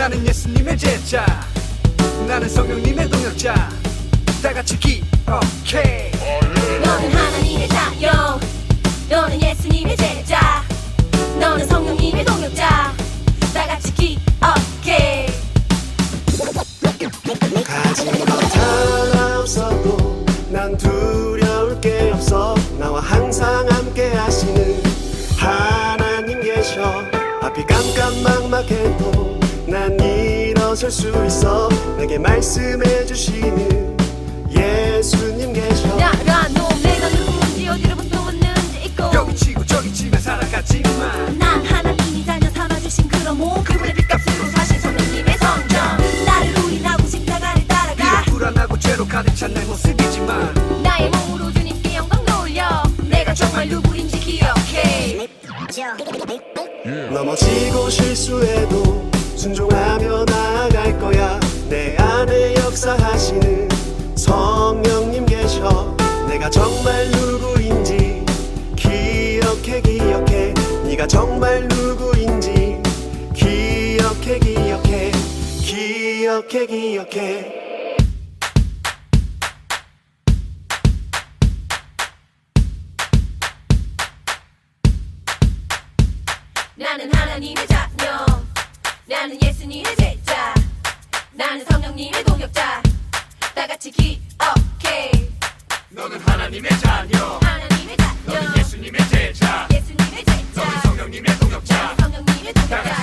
나는 예수님의 제자. 나는 성령님의 동역자. 다 같이 기억해. 너는 하나님의 자녀. 너는 예수님의 제자. 너는 성령님의 동역자. 다 같이 기억해. 가진 일어설 수 있어. 내게 말씀해 주시는 예수님 계셔 나라노 내가 누구인지 어디로 부터 왔는지 있고. 여기 치고 저기 치며 살아가지만. 난 하나님이 자녀 삼아주신 그런 모 그분의 빚값으로 사신 성령님의 성정 나를 우린하고 십자가를 따라가. 비록 불안하고 죄로 가득 찬 내 모습이지만. 나의 몸으로 주님께 영광 돌려. 내가 정말 누구인지 기억해. 넘어지고 실수해도 순종하며 나아갈 거야. 내 안에 역사하시는 성령님 계셔. 내가 정말 누구인지 기억해 기억해. 네가 정말 누구인지 기억해 기억해. 기억해 기억해. 나는 하나님의 자녀. 나는 예수님의 성령님의 동역자. 다 같이 기억해. 너는 하나님의 자녀. 하나님의 자녀. 예수님의 제자. 예수님의 제자. 성령님의 동역자. 성령님의 동역자